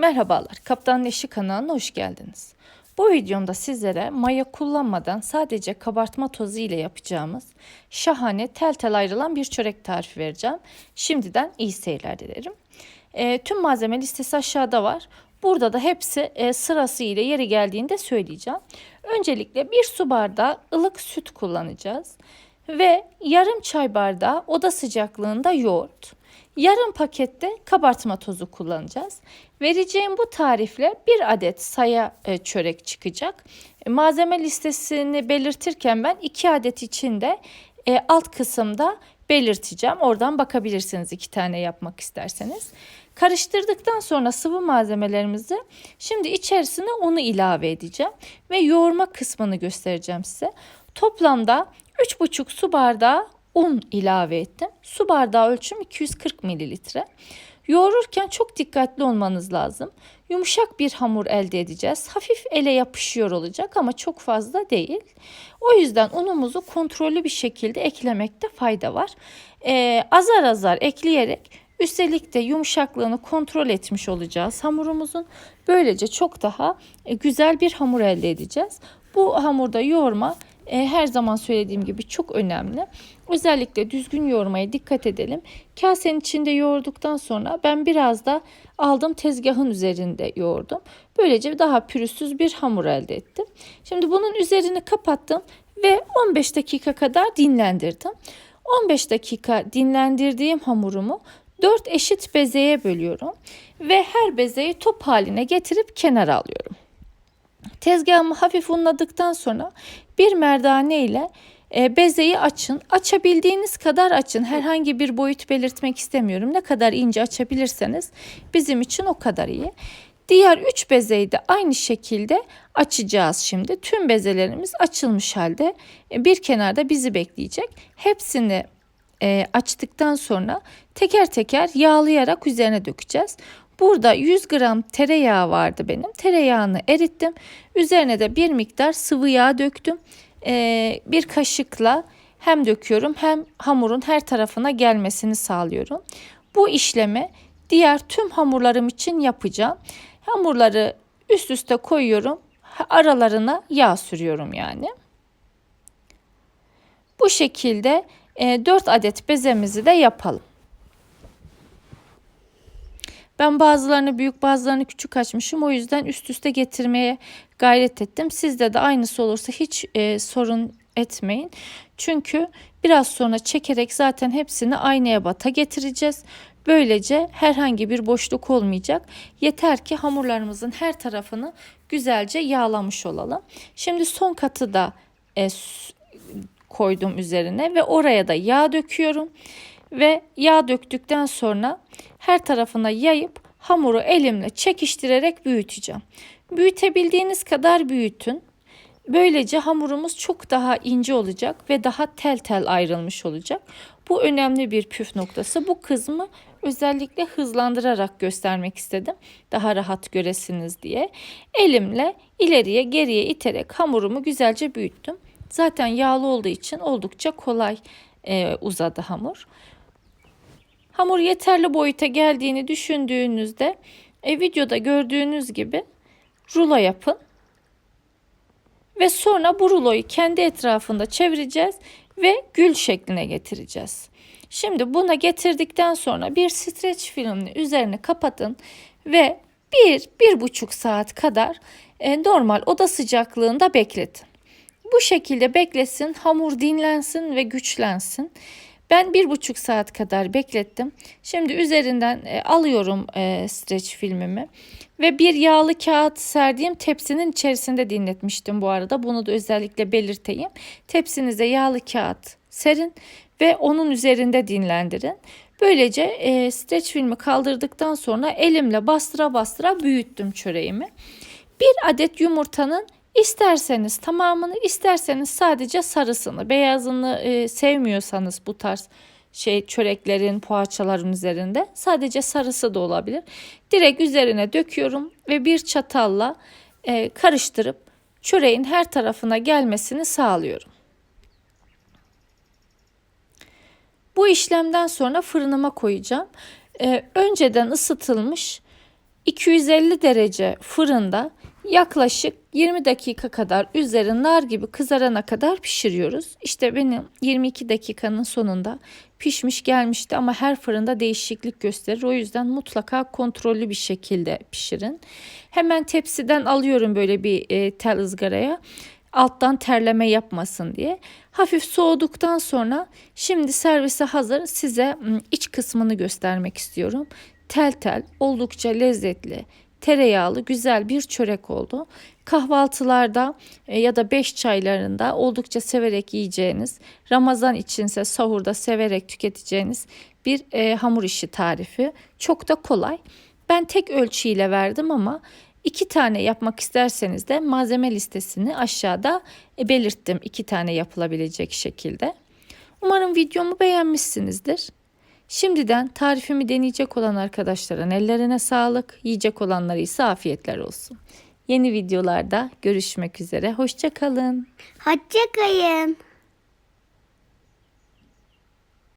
Merhabalar, Kaptan Neşi kanalına hoş geldiniz. Bu videomda sizlere maya kullanmadan sadece kabartma tozu ile yapacağımız şahane tel tel ayrılan bir çörek tarifi vereceğim. Şimdiden iyi seyirler dilerim. E, tüm malzeme listesi aşağıda var. Burada da hepsi e, sırası ile yeri geldiğinde söyleyeceğim. Öncelikle bir su bardağı ılık süt kullanacağız. Ve yarım çay bardağı oda sıcaklığında yoğurt. Yarım pakette kabartma tozu kullanacağız. Vereceğim bu tarifle bir adet saya e, çörek çıkacak. E, malzeme listesini belirtirken ben iki adet içinde e, alt kısımda belirteceğim. Oradan bakabilirsiniz iki tane yapmak isterseniz. Karıştırdıktan sonra sıvı malzemelerimizi şimdi içerisine unu ilave edeceğim ve yoğurma kısmını göstereceğim size. Toplamda 3,5 su bardağı un ilave ettim. Su bardağı ölçüm 240 mililitre. Yoğururken çok dikkatli olmanız lazım. Yumuşak bir hamur elde edeceğiz. Hafif ele yapışıyor olacak ama çok fazla değil. O yüzden unumuzu kontrollü bir şekilde eklemekte fayda var. Ee, azar azar ekleyerek üstelik de yumuşaklığını kontrol etmiş olacağız hamurumuzun. Böylece çok daha e, güzel bir hamur elde edeceğiz. Bu hamurda yoğurma e, her zaman söylediğim gibi çok önemli. Özellikle düzgün yoğurmaya dikkat edelim. Kasenin içinde yoğurduktan sonra ben biraz da aldım tezgahın üzerinde yoğurdum. Böylece daha pürüzsüz bir hamur elde ettim. Şimdi bunun üzerini kapattım ve 15 dakika kadar dinlendirdim. 15 dakika dinlendirdiğim hamurumu 4 eşit bezeye bölüyorum ve her bezeyi top haline getirip kenara alıyorum. Tezgahımı hafif unladıktan sonra bir merdane ile e, bezeyi açın. Açabildiğiniz kadar açın. Herhangi bir boyut belirtmek istemiyorum. Ne kadar ince açabilirseniz bizim için o kadar iyi. Diğer üç bezeyi de aynı şekilde açacağız şimdi. Tüm bezelerimiz açılmış halde e, bir kenarda bizi bekleyecek. Hepsini e, açtıktan sonra teker teker yağlayarak üzerine dökeceğiz. Burada 100 gram tereyağı vardı benim. Tereyağını erittim. Üzerine de bir miktar sıvı yağ döktüm. Ee, bir kaşıkla hem döküyorum hem hamurun her tarafına gelmesini sağlıyorum. Bu işlemi diğer tüm hamurlarım için yapacağım. Hamurları üst üste koyuyorum. Aralarına yağ sürüyorum yani. Bu şekilde e, 4 adet bezemizi de yapalım. Ben bazılarını büyük bazılarını küçük açmışım. O yüzden üst üste getirmeye gayret ettim. Sizde de aynısı olursa hiç e, sorun etmeyin. Çünkü biraz sonra çekerek zaten hepsini aynaya bata getireceğiz. Böylece herhangi bir boşluk olmayacak. Yeter ki hamurlarımızın her tarafını güzelce yağlamış olalım. Şimdi son katı da e, koydum üzerine ve oraya da yağ döküyorum ve yağ döktükten sonra her tarafına yayıp hamuru elimle çekiştirerek büyüteceğim. Büyütebildiğiniz kadar büyütün. Böylece hamurumuz çok daha ince olacak ve daha tel tel ayrılmış olacak. Bu önemli bir püf noktası. Bu kısmı özellikle hızlandırarak göstermek istedim. Daha rahat göresiniz diye. Elimle ileriye geriye iterek hamurumu güzelce büyüttüm. Zaten yağlı olduğu için oldukça kolay e, uzadı hamur. Hamur yeterli boyuta geldiğini düşündüğünüzde e, videoda gördüğünüz gibi rulo yapın. Ve sonra bu ruloyu kendi etrafında çevireceğiz ve gül şekline getireceğiz. Şimdi buna getirdikten sonra bir streç filmini üzerine kapatın ve bir, bir buçuk saat kadar e, normal oda sıcaklığında bekletin. Bu şekilde beklesin, hamur dinlensin ve güçlensin. Ben bir buçuk saat kadar beklettim. Şimdi üzerinden e, alıyorum e, streç filmimi ve bir yağlı kağıt serdiğim tepsinin içerisinde dinletmiştim bu arada. Bunu da özellikle belirteyim. Tepsinize yağlı kağıt serin ve onun üzerinde dinlendirin. Böylece e, streç filmi kaldırdıktan sonra elimle bastıra bastıra büyüttüm çöreğimi. Bir adet yumurtanın İsterseniz tamamını, isterseniz sadece sarısını, beyazını e, sevmiyorsanız bu tarz şey çöreklerin, poğaçaların üzerinde sadece sarısı da olabilir. Direkt üzerine döküyorum ve bir çatalla e, karıştırıp çöreğin her tarafına gelmesini sağlıyorum. Bu işlemden sonra fırınıma koyacağım. E, önceden ısıtılmış 250 derece fırında yaklaşık 20 dakika kadar üzeri nar gibi kızarana kadar pişiriyoruz. İşte benim 22 dakikanın sonunda pişmiş gelmişti ama her fırında değişiklik gösterir. O yüzden mutlaka kontrollü bir şekilde pişirin. Hemen tepsiden alıyorum böyle bir e, tel ızgaraya alttan terleme yapmasın diye. Hafif soğuduktan sonra şimdi servise hazır size iç kısmını göstermek istiyorum. Tel tel oldukça lezzetli tereyağlı güzel bir çörek oldu. Kahvaltılarda e, ya da beş çaylarında oldukça severek yiyeceğiniz, Ramazan içinse sahurda severek tüketeceğiniz bir e, hamur işi tarifi. Çok da kolay. Ben tek ölçüyle verdim ama iki tane yapmak isterseniz de malzeme listesini aşağıda e, belirttim. iki tane yapılabilecek şekilde. Umarım videomu beğenmişsinizdir. Şimdiden tarifimi deneyecek olan arkadaşların ellerine sağlık, yiyecek olanlara ise afiyetler olsun. Yeni videolarda görüşmek üzere. Hoşçakalın. Hoşçakalın.